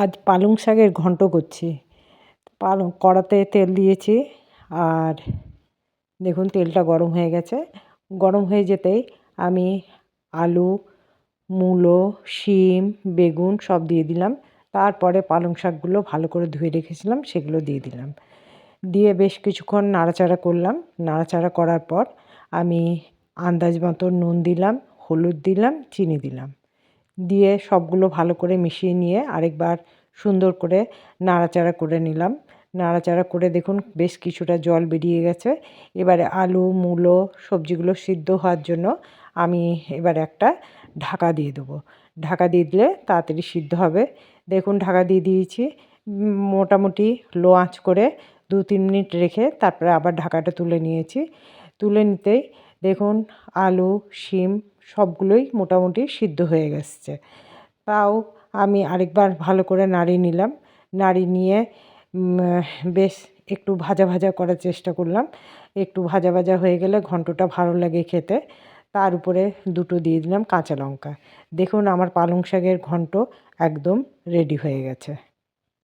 আজ পালং শাকের ঘন্ট করছি। পালং, কড়াতে তেল দিয়েছি আর দেখুন তেলটা গরম হয়ে গেছে। গরম হয়ে যেতেই আমি আলু, মূলো, শিম, বেগুন সব দিয়ে দিলাম। তারপরে পালং শাকগুলো ভালো করে ধুয়ে রেখেছিলাম, সেগুলো দিয়ে দিলাম। দিয়ে বেশ কিছুক্ষণ নাড়াচাড়া করলাম। নাড়াচাড়া করার পর আমি আন্দাজ মতো নুন দিলাম, হলুদ দিলাম, চিনি দিলাম। দিয়ে সবগুলো ভালো করে মিশিয়ে নিয়ে আরেকবার সুন্দর করে নাড়াচাড়া করে নিলাম। নাড়াচাড়া করে দেখুন বেশ কিছুটা জল বেরিয়ে গেছে। এবারে আলু, মূলো সবজিগুলো সিদ্ধ হওয়ার জন্য আমি এবার একটা ঢাকা দিয়ে দেবো। ঢাকা দিয়ে দিলে তাড়াতাড়ি সিদ্ধ হবে। দেখুন ঢাকা দিয়ে দিয়েছি। মোটামুটি লো আঁচ করে দু তিন মিনিট রেখে তারপরে আবার ঢাকাটা তুলে নিয়েছি। তুলে নিতেই দেখুন, আলু, শিম সবগুলোই মোটামুটি সিদ্ধ হয়ে গেছে। তাও আমি আরেকবার ভালো করে নাড়ি নিলাম। নাড়ি নিয়ে বেশ একটু ভাজা ভাজা করার চেষ্টা করলাম। একটু ভাজা ভাজা হয়ে গেলে ঘন্টটা ভালো লাগে খেতে। তার উপরে দুটো দিয়ে দিলাম কাঁচা লঙ্কা। দেখুন, আমার পালং শাকের ঘন্ট একদম রেডি হয়ে গেছে।